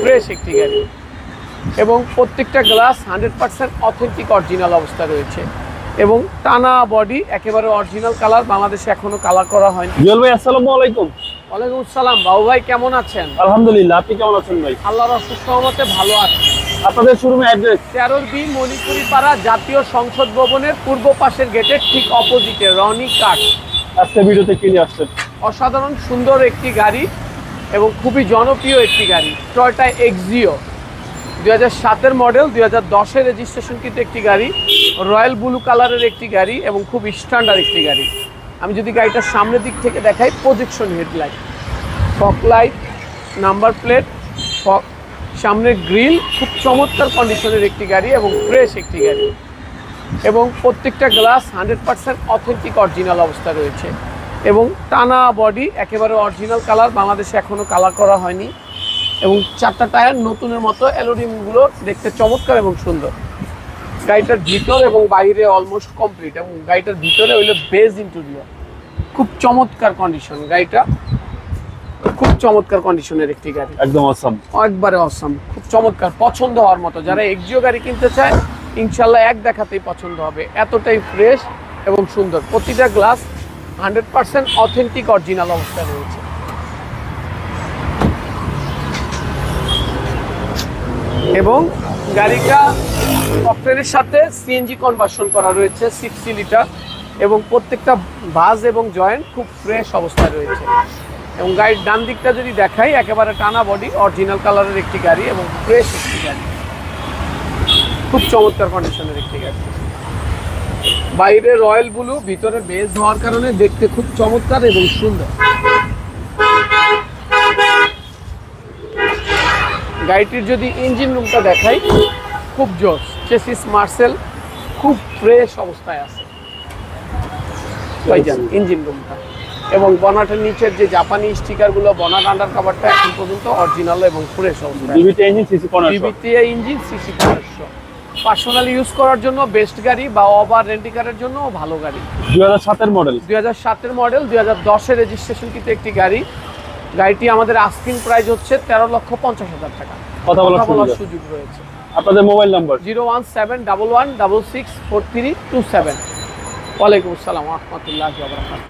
Fresh একটি গাড়ি। এবং প্রত্যেকটা glass hundred percent authentic original অবস্থা রয়েছে। এবং টানা বডি একেবারে অরিজিনাল কালার বাংলাদেশে এখনও কালার করা হয়নি। জুয়েল ভাই আসসালামু আলাইকুম। ওয়ালাইকুম আসসালাম। বাবু ভাই কেমন আছেন? আলহামদুলিল্লাহ আপনি কেমন আছেন ভাই? আল্লাহর অসুস্থ মতে ভালো আছি। আপনাদের শোরুমে অ্যাড্রেস তেরোর বি মণিপুরি পাড়া জাতীয় সংসদ ভবনের পূর্ব পাশের গেটের ঠিক অপোজিটে রনি কাঠ। আজকে ভিডিওতে কিনে আসছেন? অসাধারণ সুন্দর একটি গাড়ি। এবং খুবই জনপ্রিয় একটি গাড়ি টয়টা এক্সিও দুই হাজার সাতের মডেল দুই হাজার দশের রেজিস্ট্রেশন কিন্তু একটি গাড়ি রয়্যাল ব্লু কালারের একটি গাড়ি এবং খুব স্ট্যান্ডার্ড একটি গাড়ি। আমি যদি গাড়িটার সামনের দিক থেকে দেখাই projection headlight fog light number plate fog সামনের গ্রিল খুব চমৎকার কন্ডিশনের একটি গাড়ি এবং ফ্রেশ একটি গাড়ি। এবং প্রত্যেকটা glass hundred percent authentic original অবস্থা রয়েছে। এবং টানা বডি একেবারে অরিজিনাল কালার বাংলাদেশে এখনও কালার করা হয়নি। এবং চারটা টায়ার নতুনের মতো অ্যালোরিমগুলো দেখতে চমৎকার এবং সুন্দর। গাড়িটার ভিতর এবং বাইরে অলমোস্ট কমপ্লিট এবং গাড়িটার ভিতরে হইল বেজ ইন্টেরিয়র খুব চমৎকার কন্ডিশন গাড়িটা। খুব চমৎকার কন্ডিশনের একটি গাড়ি। একদম অসম একবারে অসম খুব চমৎকার পছন্দ হওয়ার মতো। যারা এক্সিও গাড়ি কিনতে চায় ইনশাল্লাহ এক দেখাতেই পছন্দ হবে। এতটাই ফ্রেশ এবং সুন্দর। প্রতিটা glass hundred percent authentic original অবস্থায় রয়েছে। এবং গাড়িটা সফটওয়্যারের সাথে সিএনজি কনভার্সন করা রয়েছে সিক্সটি লিটার এবং প্রত্যেকটা বাস এবং জয়েন্ট খুব ফ্রেশ অবস্থায় রয়েছে। এবং গাড়ির ডান দিকটা যদি দেখাই, একেবারে টানা বডি অরিজিনাল কালারের একটি গাড়ি এবং ফ্রেশ একটি গাড়ি। খুব চমৎকার কন্ডিশনের একটি গাড়ি। বাইরে রয়্যাল ব্লু ভিতরে বেজ হওয়ার কারণে দেখতে খুব চমৎকার এবং সুন্দর। গাড়িটির যদি ইঞ্জিন রুমটা দেখাই খুব জোস চেসিস মার্সেল খুব ফ্রেশ অবস্থায় আছে। ভাইজান ইঞ্জিন রুমটা। এবং বনাটের নিচের যে জাপানি স্টিকারগুলো বনাট আন্ডার কাভারটা এখন পর্যন্ত অরিজিনাল এবং ফ্রেশ অবস্থায় ডিবিটি ইঞ্জিন সিসি পনেরোশো। বিবিটিআই ইঞ্জিন সিসি পনেরোশো। পার্সোনালি ইউজ করার জন্য বেস্ট গাড়ি বা ওভার রেন্টিকারের জন্য ভালো গাড়ি। দুই হাজার সাতের মডেল দুই হাজার সাতের মডেল দুই হাজার দশের রেজিস্ট্রেশন কিন্তু একটি গাড়ি। গাড়িটি আমাদের আস্কিং প্রাইস হচ্ছে তেরো লক্ষ পঞ্চাশ হাজার টাকা। কথা বলার সুযোগ। রয়েছে। আপনাদের mobile number zero one seven double one double six four three two seven. ওয়ালাইকুম আসসালাম রহমতুল্লাহ